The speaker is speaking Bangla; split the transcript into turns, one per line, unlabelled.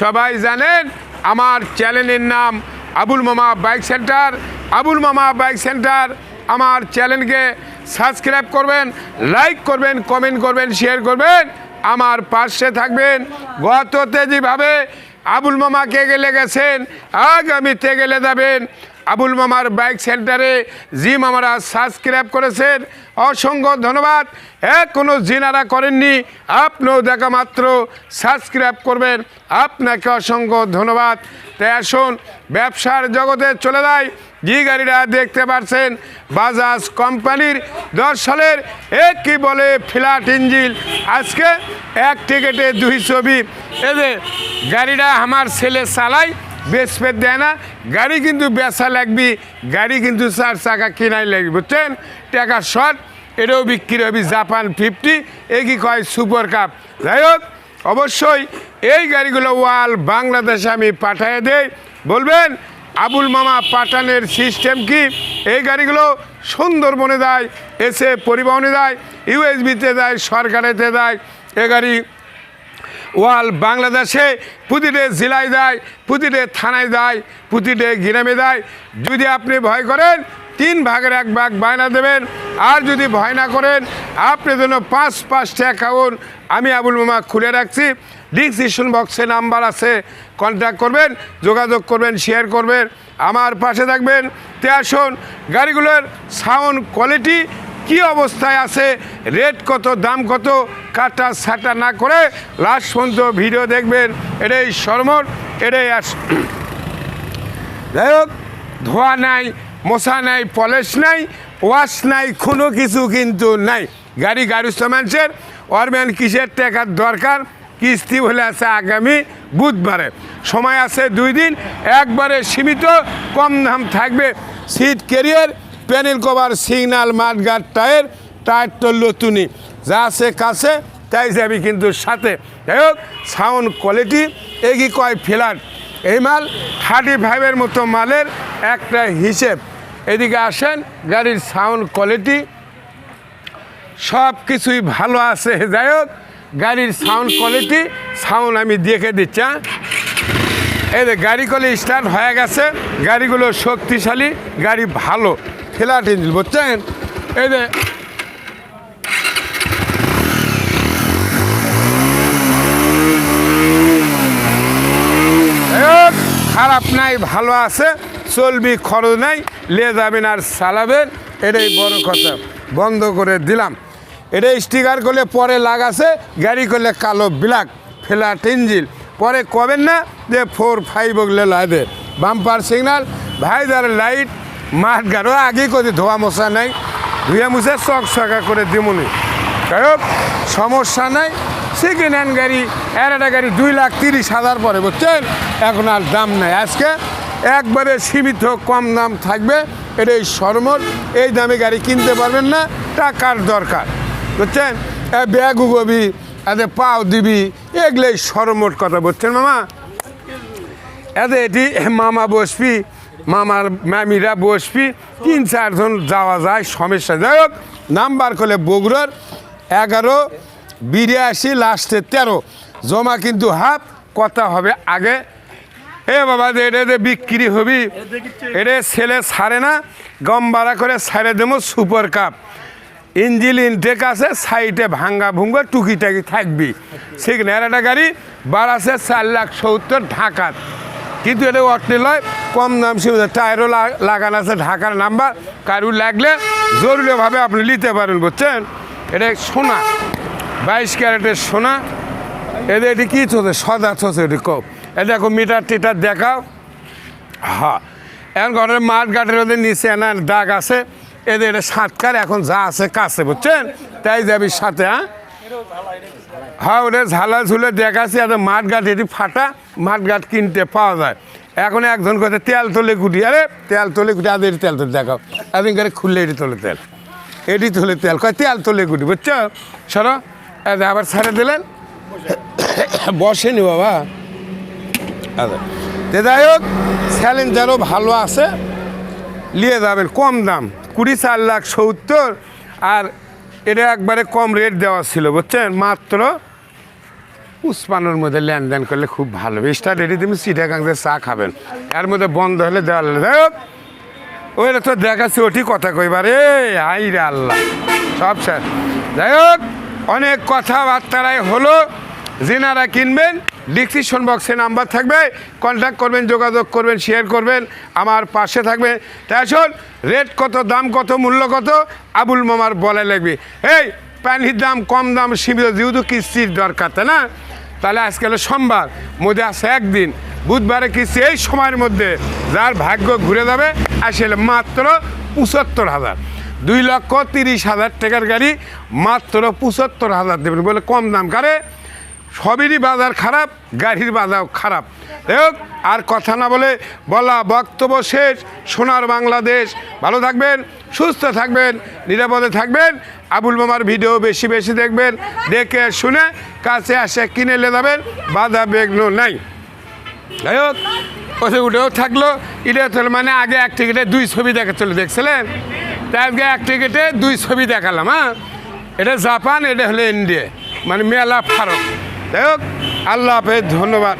সবাই জানেন, আমার চ্যানেলের নাম আবুল মামা বাইক সেন্টার। আবুল মামা বাইক সেন্টার, আমার চ্যানেলকে সাবস্ক্রাইব করবেন, লাইক করবেন, কমেন্ট করবেন, শেয়ার করবেন। আমার পাশে থাকবেন গত তেজিভাবে আবুল মামাকে গেলে গেছেন আগামীতে গেলে যাবেন আবুল মামার বাইক সেন্টারে জি মামারা সাবস্ক্রাইব করেছেন। অসংখ্য ধন্যবাদ। এখনও জিনারা করেননি। আপনিও দেখা মাত্র সাবস্ক্রাইব করবেন। আপনাকে অসংখ্য ধন্যবাদ। তাই আসুন, ব্যবসার জগতে চলে যায় যে গাড়িটা দেখতে পাচ্ছেন বাজাজ কোম্পানির দশ সালের এক কি বলে ফ্ল্যাট ইঞ্জিল আজকে এক টিকেটে দুই ছবি। এদের গাড়িটা আমার ছেলে চালায় বেসপেট দেয় না। গাড়ি কিন্তু বেচা লাগবি, গাড়ি কিন্তু চার চাকা কিনাই লাগবে, বুঝছেন? টাকা শর্ট, এটাও বিক্রি হবে জাপান ফিফটি কি কয় সুপার কাপ। যাই হোক, অবশ্যই এই গাড়িগুলো ওয়াল বাংলাদেশে আমি পাঠিয়ে দেই। বলবেন, আবুল মামা পাঠানের সিস্টেম কি? এই গাড়িগুলো সুন্দরবনে দেয় এসে পরিবহনে দেয় ইউএসবিতে দেয় সরকারেতে দেয় এ গাড়ি ওয়াল বাংলাদেশে, প্রতিটি জেলায় দেয় প্রতিটি থানায় দেয় প্রতিটি গ্রামে দেয় যদি আপনি ভয় করেন, তিন ভাগের এক ভাগ বায়না দেবেন। আর যদি ভয় না করেন আপনি জন্য পাঁচ পাঁচটা অ্যাকাউন্ট আমি আবুল মামা খুলে রাখছি। ডিসক্রিপশন বক্সে নাম্বার আছে কন্ট্যাক্ট করবেন, যোগাযোগ করবেন শেয়ার করবেন। আমার পাশে থাকবেন। তে আসুন, গাড়িগুলোর সাউন্ড কোয়ালিটি কি অবস্থায় আছে রেট কত, দাম কত, কাটা ছাটা না করে লাস্ট পর্যন্ত ভিডিও দেখবেন। এটাই সরমর এটাই আস যাই হোক, ধোয়া নাই মশা নাই পলিশ নাই ওয়াশ নাই, কোনো কিছু কিন্তু নাই। গাড়ি গাড়িস্থ মানুষের অরম্যান কিসের টাকার দরকার, কিস্তি হলে আছে আগামী বুধবারে। সময় আছে দুই দিন, একবারে সীমিত, কম দাম থাকবে। Seat carrier panel cover signal মাঠগাট tyre tyre তো লতুনি যা আছে কাছে, তাই যাবি কিন্তু সাথে। যাই হোক, সাউন্ড কোয়ালিটি, এগি কয় ফ্ল্যাট এই মাল থার্টি ফাইভের মতো মালের একটা হিসেব। এদিকে আসেন, গাড়ির সাউন্ড কোয়ালিটি। সব কিছুই ভালো আছে। যাই হোক, গাড়ির সাউন্ড কোয়ালিটি, সাউন্ড আমি দেখে দিচ্ছি হ্যাঁ? এই গাড়ি স্টার্ট হয়ে গেছে। গাড়িগুলো শক্তিশালী, গাড়ি ভালো। ফ্ল্যাট ইঞ্জিন বুঝছেন? এই যে। খারাপ নাই, ভালো আছে, চলবি, খরচ নাই, লে যাবেন আর চালাবেন, এটাই বড় কথা, বন্ধ করে দিলাম। এটা স্টিকার করলে পরে লাগাছে গাড়ি করলে কালো ব্ল্যাক, ফ্ল্যাট ইঞ্জিল পরে কবেন না যে ফোর ফাইভ ওগুলো লাগে বাম্পার সিগনাল ভাইদার লাইট মাঠ গাড়ো আগে করে ধোয়া মশা নাই। ধুয়ে মুছে চক চকা করে দিমুনি। হোক সমস্যা নাই। সেকেন্ড হ্যান্ড গাড়ি এর একটা গাড়ি দুই লাখ তিরিশ হাজার পরে বুঝছেন এখন আর দাম নাই। আজকে একবারে সীমিত কম দাম থাকবে। এটাই সরমর এই দামে গাড়ি কিনতে পারবেন না টাকার দরকার বুঝছেন এ ব্যাগ উগবি এতে পাও দিবি এগুলোই সরমোট কথা বুঝছেন মামা? এতে এটি মামা বসবি মামার মামিরা বসবি, তিন, চারজন যাওয়া যায়, সমস্যা যাই হোক, নাম্বার করলে বগুড়ার এগারো, বিরাশি, লাস্টে তেরো। জমা কিন্তু হাফ, কথা হবে আগে। এ বাবা যে এটা যে বিক্রি হবি। এটা ছেলে ছাড়ে না, গম বাড়া করে ছাড়ে দেবো সুপার কাপ। ইঞ্জিল ইনটেক আছে সাইডে ভাঙ্গা ভুঙ্গা টুকিটাকি থাকবি। সিগনাল একটা গাড়ি বাড়াছে চার লাখ সত্তর, ঢাকার। কিন্তু এটা অটনে লয় কম দাম সীমিত টায়ারও লাগানো আছে, ঢাকার নাম্বার কারু লাগলে জরুরিভাবে আপনি নিতে পারেন, বুঝছেন? এটা সোনা, বাইশ ক্যারেটের সোনা। এদের এটি কী চলছে? সদা চলছে এটি কব এ দেখো, মিটার টিটার দেখাও। হ্যাঁ এখন ঘরের মাঠ ঘাটের ওদের নিচে এনার দাগ আছে। এদের এটা সাতকার, এখন যা আছে কাছে, বুঝছেন? তাই যাবি সাথে হ্যাঁ? হ্যাঁ ওটা ঝালা ঝুলে দেখাচ্ছি আর মাঠ গাছ এটি ফাটা, মাঠ গাছ কিনতে পাওয়া যায়। এখন একজন কথা তেল তোলে গুটি। আরে, তেল তোলে গুটি আদের তেল তোলে দেখাও একদিন করে খুললে এটি তোলে তেল। এটি তোলে তেল। কয়, তেল তোলে গুটি, বুঝছ? সরো আবার ছেড়ে দিলেন। বসেনি বাবা। আচ্ছা। যাই হোক স্যালেঞ্জারও ভালো আছে। নিয়ে যাবেন কম দাম, কুড়ি চার লাখ সত্তর, আর এটা একবারে কম রেট দেওয়া ছিল, বুঝছেন? মাত্র উসমানের মধ্যে লেনদেন করলে খুব ভালো। স্টার রেডি তুমি সিটা চিটাগাংতে চা খাবেন। এর মধ্যে বন্ধ হলে দেওয়া ওইটা তো দেখাচ্ছি ওটি কথা কইবারে। আই রে আল্লাহ। সব স্যার যাই হোক, অনেক কথাবার্তারাই হলো। যেনারা কিনবেন ডিসক্রিপশন বক্সে নাম্বার থাকবে। কন্ট্যাক্ট করবেন, যোগাযোগ করবেন শেয়ার করবেন। আমার পাশে থাকবে। তাই শোন রেট কত, দাম কত, মূল্য কত, আবুল মামার বলে লাগবে এই পানির দাম কম, দাম সীমিত, যেহেতু কিস্তির দরকার, তাই না? তাহলে আজকে হলো সোমবার। মধ্যে আসে একদিন। বুধবারে কিস্তি এই সময়ের মধ্যে যার ভাগ্য ঘুরে যাবে আসলে মাত্র পঁচাত্তর হাজার। দুই লক্ষ তিরিশ হাজার টাকার গাড়ি মাত্র পঁচাত্তর হাজার দেবেন। বলে কম দাম কারে? সবেরই বাজার খারাপ, গাড়ির বাজার খারাপ। আর কথা না বলে বলা বক্তব্য শেষ। সোনার বাংলাদেশ। ভালো থাকবেন, সুস্থ থাকবেন, নিরাপদে থাকবেন। আবুল মামার ভিডিও বেশি বেশি দেখবেন, দেখে শুনে কাছে আসে কিনে নিয়ে যাবেন, বাধা বেগনো নাই। যাই হোক ওসে উঠেও থাকল। এটা মানে আগে এক টিকিটে দুই ছবি দেখাচ্ছিল দেখছিলেন? তাই আজকে এক টিকিটে দুই ছবি দেখালাম হ্যাঁ? এটা জাপান, এটা হলো ইন্ডিয়া। মানে মেলা ফারক। যাই হোক আল্লাহ হাফেজ ধন্যবাদ।